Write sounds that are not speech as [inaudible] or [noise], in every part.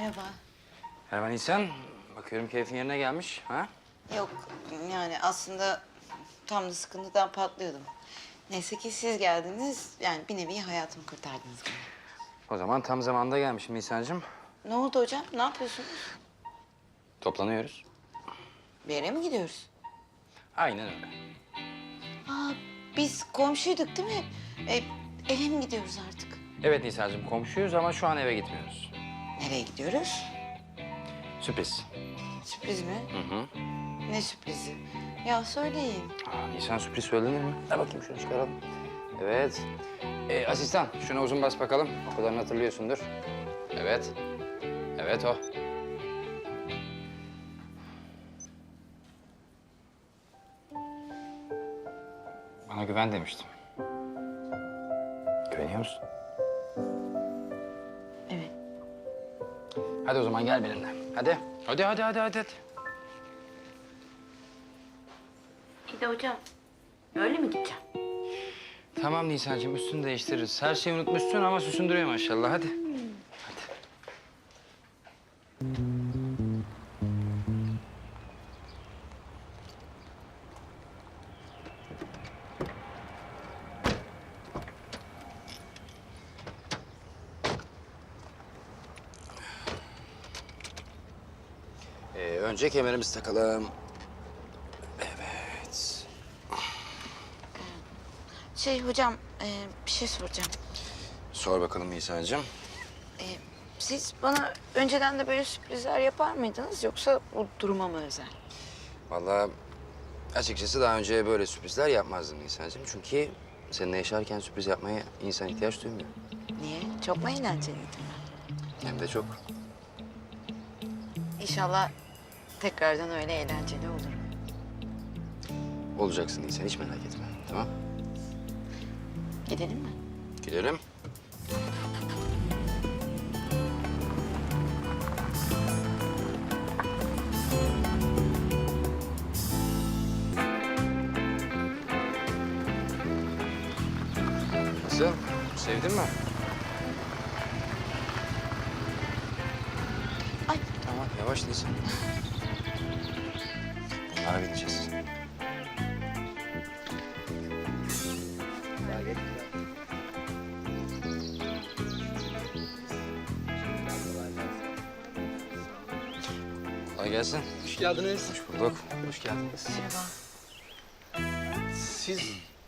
Merhaba. Merhaba Nisan. Bakıyorum keyfin yerine gelmiş. Ha? Yok yani aslında tam da sıkıntıdan patlıyordum. Neyse ki siz geldiniz. Yani bir nevi hayatımı kurtardınız. bana. O zaman tam zamanda gelmişim Nisan'cığım. Ne oldu hocam? Ne yapıyorsunuz? Toplanıyoruz. Bir yere mi gidiyoruz? Aynen öyle. Aa, biz komşuyduk değil mi? E, eve mi gidiyoruz artık? Evet Nisan'cığım komşuyuz ama şu an eve gitmiyoruz. Nereye gidiyoruz? Sürpriz. Sürpriz mi? Hı hı. Ne sürprizi? Ya söyleyin. Aa, Nisan sürpriz söylenir mi? Ver bakayım şunu çıkaralım. Evet. Ee, asistan şuna uzun bas bakalım. O kadarını hatırlıyorsundur. Evet. Evet o. Bana güven demiştim. Güveniyor musun? Hadi o zaman gel benimle. Hadi. Hadi hadi hadi hadi. hadi. İyi de hocam. Öyle mi gideceğim? Tamam Nisan'cığım üstünü değiştiririz. Her şeyi unutmuşsun ama süsün duruyor maşallah. Hadi. Hadi. Önce kemerimizi takalım. Evet. Şey hocam e, bir şey soracağım. Sor bakalım Nisan'cığım. E, siz bana önceden de böyle sürprizler yapar mıydınız yoksa bu duruma mı özel? Vallahi açıkçası daha önce böyle sürprizler yapmazdım Nisan'cığım. Çünkü seninle yaşarken sürpriz yapmaya insan ihtiyaç duymuyor. Niye? Çok mu eğlenceliydi? Hem de çok. İnşallah tekrardan öyle eğlenceli olur. Olacaksın Nisan hiç merak etme. Tamam? Gidelim mi? Gidelim. Nasıl? Sevdin mi? Ay. Tamam yavaş Nisan. Bunlara bineceğiz. Kolay gelsin. Hoş geldiniz. Hoş bulduk. Hoş geldiniz. Siz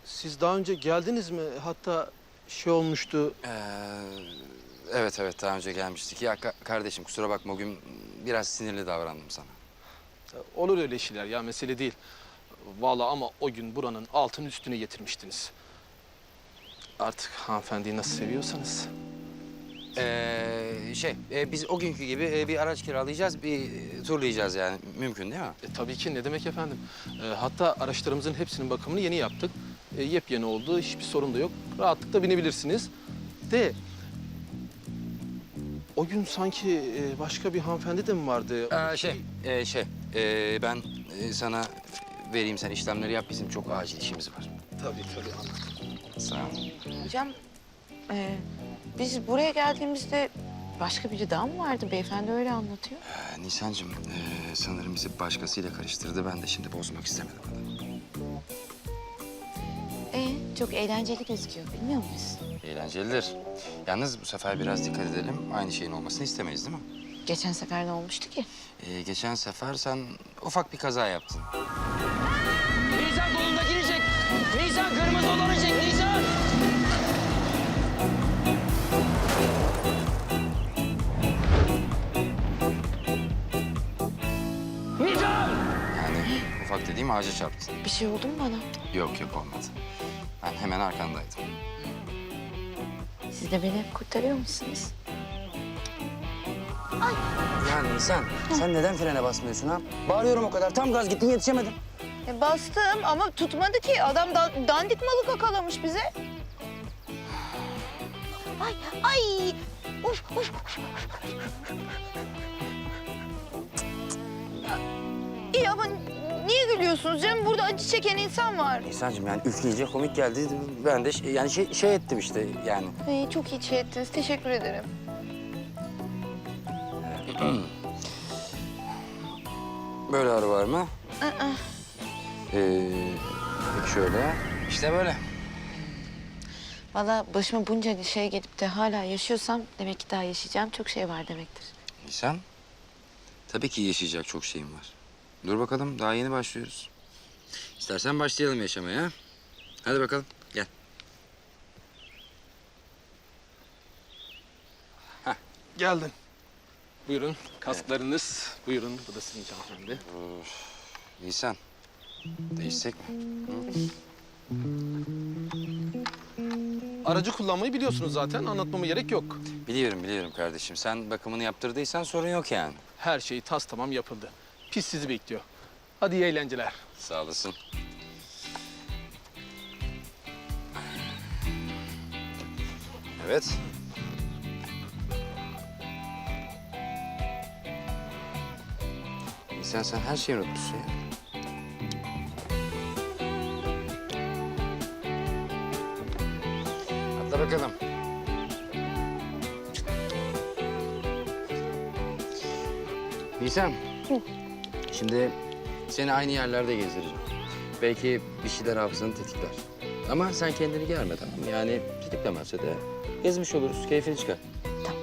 siz daha önce geldiniz mi? Hatta şey olmuştu. Ee, evet evet daha önce gelmiştik. Ya ka- kardeşim kusura bakma o gün biraz sinirli davrandım sana. Olur öyle şeyler ya mesele değil. Vallahi ama o gün buranın altını üstüne getirmiştiniz. Artık hanımefendiyi nasıl seviyorsanız. Ee, şey e, biz o günkü gibi e, bir araç kiralayacağız, bir e, turlayacağız yani. Mümkün değil mi? E, tabii ki ne demek efendim. E, hatta araçlarımızın hepsinin bakımını yeni yaptık. E, yepyeni oldu, hiçbir sorun da yok. Rahatlıkla binebilirsiniz. De o gün sanki e, başka bir hanımefendi de mi vardı? Ee, şey, e, şey e, ben e, sana vereyim sen işlemleri yap. Bizim çok acil işimiz var. Tabii tabii anladım. Sağ ol. Hocam e, biz buraya geldiğimizde başka biri daha mı vardı? Beyefendi öyle anlatıyor. Ee, Nisan'cığım e, sanırım bizi başkasıyla karıştırdı. Ben de şimdi bozmak istemedim adamı. E, çok eğlenceli gözüküyor bilmiyor muyuz? Eğlencelidir. Yalnız bu sefer biraz dikkat edelim. Aynı şeyin olmasını istemeyiz değil mi? Geçen sefer ne olmuştu ki? Ee, geçen sefer sen ufak bir kaza yaptın. Nisan kolundakini çek. Nisan kırmızı olanı çek Nisan. Nisan! Yani ufak dediğim ağaca çarptın. Bir şey oldu mu bana? Yok yok olmadı. Ben hemen arkandaydım. Siz de beni hep kurtarıyor musunuz? Ya Nisan sen neden frene basmıyorsun ha? Bağırıyorum o kadar. Tam gaz gittin yetişemedim. E, bastım ama tutmadı ki. Adam da, dandik malı kakalamış bize. Ay, ay. Uf, uf, uf. İyi ama niye gülüyorsunuz canım? Burada acı çeken insan var. Nisan'cığım yani üfleyince komik geldi. Ben de şey- yani şey, şey ettim işte yani. İyi, çok iyi şey ettiniz. Teşekkür ederim. [clears throat] Böyle ağrı var mı? Ee, peki şöyle. İşte böyle. Valla başıma bunca şey gelip de hala yaşıyorsam demek ki daha yaşayacağım çok şey var demektir. Nisan, tabii ki yaşayacak çok şeyim var. Dur bakalım, daha yeni başlıyoruz. İstersen başlayalım yaşamaya. ha? Hadi bakalım, gel. Geldim. Buyurun kasklarınız. Buyurun bu da sizin için hanımefendi. Nisan, değişsek mi? Aracı kullanmayı biliyorsunuz zaten. Anlatmama gerek yok. Biliyorum, biliyorum kardeşim. Sen bakımını yaptırdıysan sorun yok yani. Her şey tas tamam yapıldı. Pis sizi bekliyor. Hadi iyi eğlenceler. Sağ olasın. Evet. Nisan sen her şeyi unutmuşsun ya. Atla bakalım. Nisan. Şimdi seni aynı yerlerde gezdireceğim. Belki bir şeyler hafızanı tetikler. Ama sen kendini germe tamam mı? Yani tetiklemezse de gezmiş oluruz, keyfini çıkar. Tamam.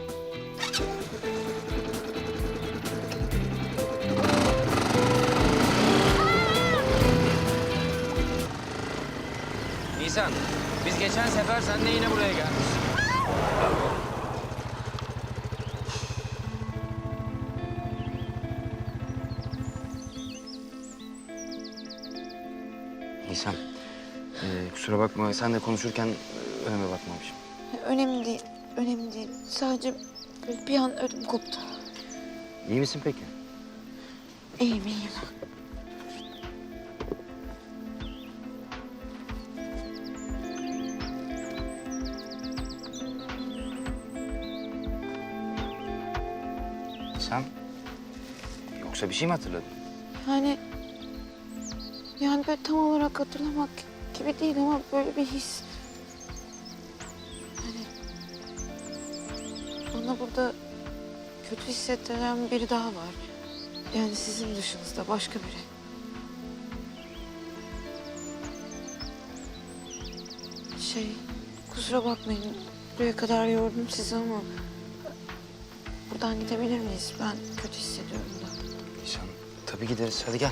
Nisan, biz geçen sefer sen de yine buraya gelmişsin. Nisan, ee, kusura bakma sen de konuşurken e, önüme bakmamışım. Önemli değil, önemli değil. Sadece bir an ödüm koptu. İyi misin peki? İyiyim, iyiyim. Sen? Yoksa bir şey mi hatırladın? Yani... Yani böyle tam olarak hatırlamak gibi değil ama böyle bir his. Hani... Bana burada kötü hissettiren biri daha var. Yani sizin dışınızda başka biri. Şey, kusura bakmayın. Buraya kadar yordum sizi ama... Buradan gidebilir miyiz? Ben kötü hissediyorum da. Nisan, tabii gideriz. Hadi gel.